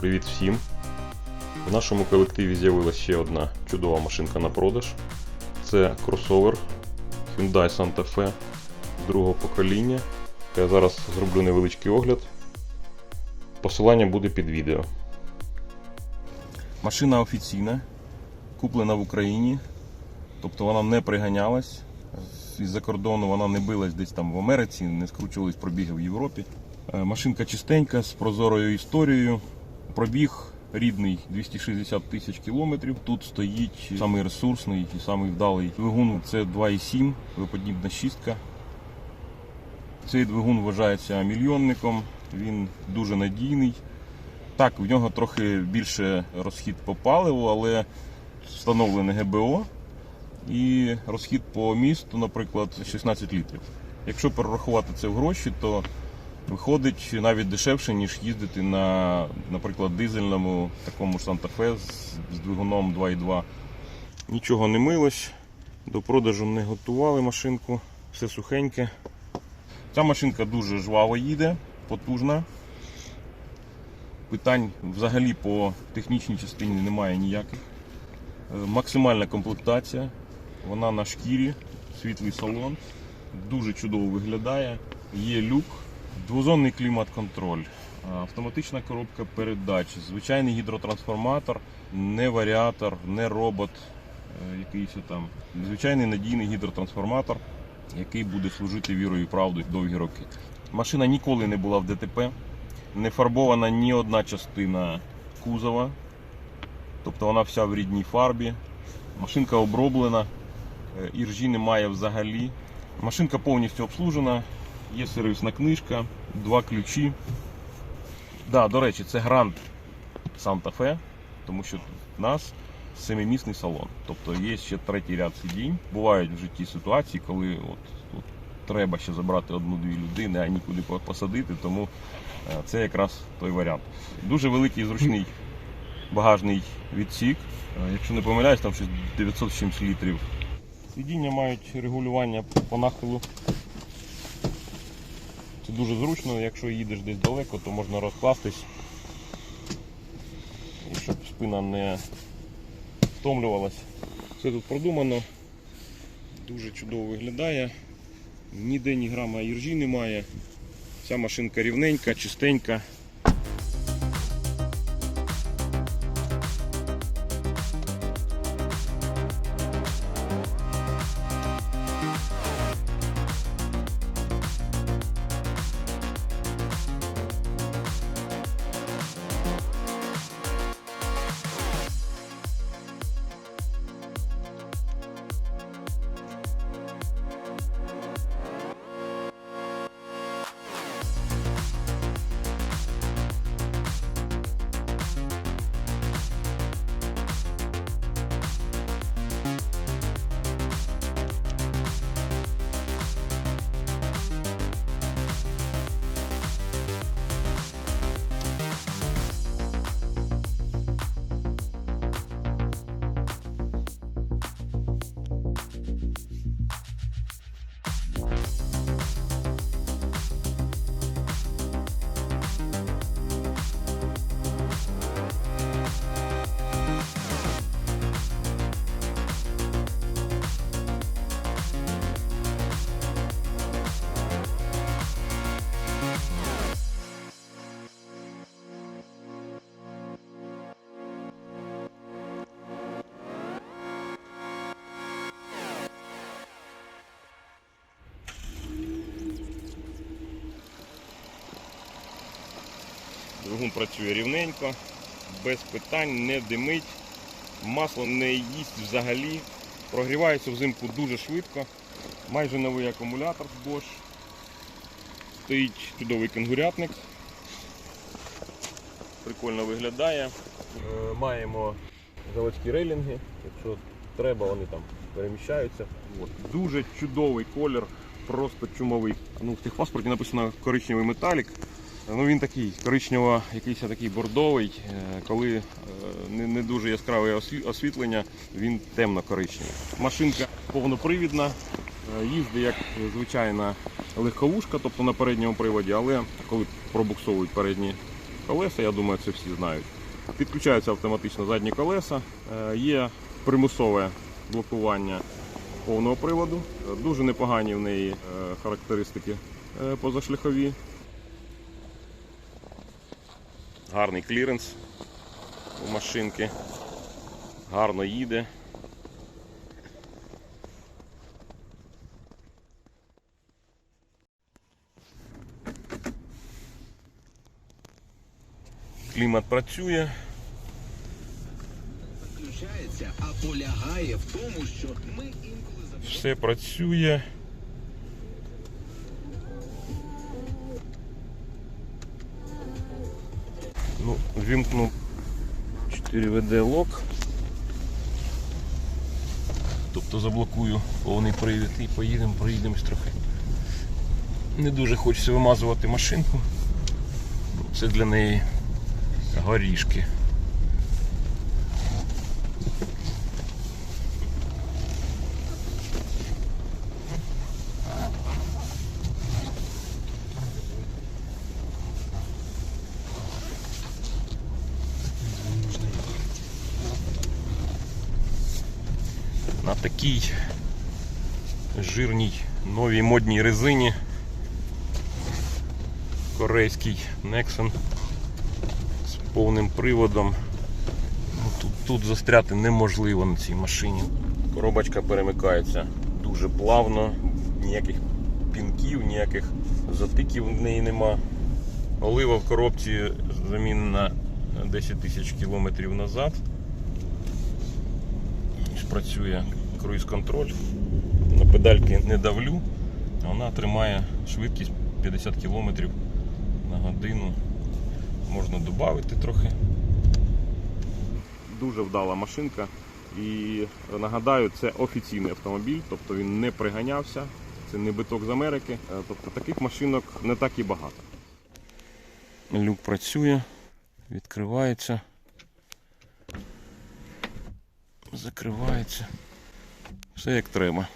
Привіт всім! В нашому колективі з'явилася ще одна чудова машинка на продаж. Це кросовер Hyundai Santa Fe другого покоління. Я зараз зроблю невеличкий огляд. Посилання буде під відео. Машина офіційна, куплена в Україні. Тобто вона не приганялась. Із-за кордону вона не билась десь там в Америці, не скручувались пробіги в Європі. Е, Машинка чистенька, з прозорою історією. Пробіг рідний 260 тисяч кілометрів. Тут стоїть самий ресурсний і самий вдалий двигун. Це 2,7, виподібна шістка. Цей двигун вважається мільйонником, він дуже надійний. Так, в нього трохи більше розхід по паливу, але встановлене ГБО. І розхід по місту, наприклад, 16 літрів. Якщо перерахувати це в гроші, то виходить навіть дешевше, ніж їздити на, наприклад, дизельному такому ж Санта-Фе з, двигуном 2.2. Нічого не милось, до продажу не готували машинку, все сухеньке. Ця машинка дуже жваво їде, потужна. Питань взагалі по технічній частині немає ніяких. Е, Максимальна комплектація, вона на шкірі, світлий салон, дуже чудово виглядає. Є люк, двозонний клімат-контроль, автоматична коробка передач, звичайний гідротрансформатор, не варіатор, не робот, е, якийсь там. Звичайний надійний гідротрансформатор, який буде служити вірою і правдою довгі роки. Машина ніколи не була в ДТП, не фарбована ні одна частина кузова. Тобто вона вся в рідній фарбі. Машинка оброблена, е, іржі немає взагалі. Машинка повністю обслужена, є сервісна книжка, два ключі. Да, до речі, це Santa Fe, тому що в нас семимісний салон. Тобто є ще третій ряд сидінь. Бувають в житті ситуації, коли от, от треба ще забрати одну-дві людини, а нікуди посадити, тому е, це якраз той варіант. Дуже великий і зручний багажний відсік. Е, Якщо не помиляюсь, там щось 900 літрів. Сидіння мають регулювання по нахилу. Це дуже зручно, якщо їдеш десь далеко, то можна розкластись, щоб спина не втомлювалась. Все тут продумано, дуже чудово виглядає. Ніде ні грама іржі немає. Вся машинка рівненька, чистенька. Двигун працює рівненько, без питань, не димить, масло не їсть взагалі, прогрівається взимку дуже швидко. Майже новий акумулятор Bosch. Стоїть чудовий кенгурятник. Прикольно виглядає. Е, Маємо заводські рейлінги, якщо треба, вони там переміщаються. От. Дуже чудовий колір, просто чумовий. Ну, в техпаспорті написано коричневий металік. Ну він такий коричнево, якийсь такий бордовий, е, коли е, не, дуже яскраве освітлення, він темно-коричневий. Машинка повнопривідна, е, їздить як звичайна легковушка, тобто на передньому приводі, але коли пробуксовують передні колеса, я думаю, це всі знають. Підключаються автоматично задні колеса. Є примусове блокування повного приводу. Дуже непогані в неї характеристики позашляхові. Гарний кліренс у машинки. Гарно їде. Клімат працює. заключається, а полягає в тому, що ми інколи. Все працює. Ну, вімкну 4WD лок. Тобто заблокую повний привід і поїдемо, проїдемось трохи. Не дуже хочеться вимазувати машинку. Це для неї горішки. Такій жирній новій модній резині. Корейський Nexon з повним приводом. Ну, Тут, тут застряти неможливо на цій машині. Коробочка перемикається дуже плавно, ніяких пінків, ніяких затиків в неї нема. Олива в коробці замінена 10 тисяч кілометрів назад. Ось Працює круїз-контроль. На педальки не давлю, вона тримає швидкість 50 км на годину. Можна додати трохи. Дуже вдала машинка. І нагадаю, це офіційний автомобіль, тобто він не приганявся, це не биток з Америки. Е, Тобто таких машинок не так і багато. Люк працює, відкривається закривається. Все як треба.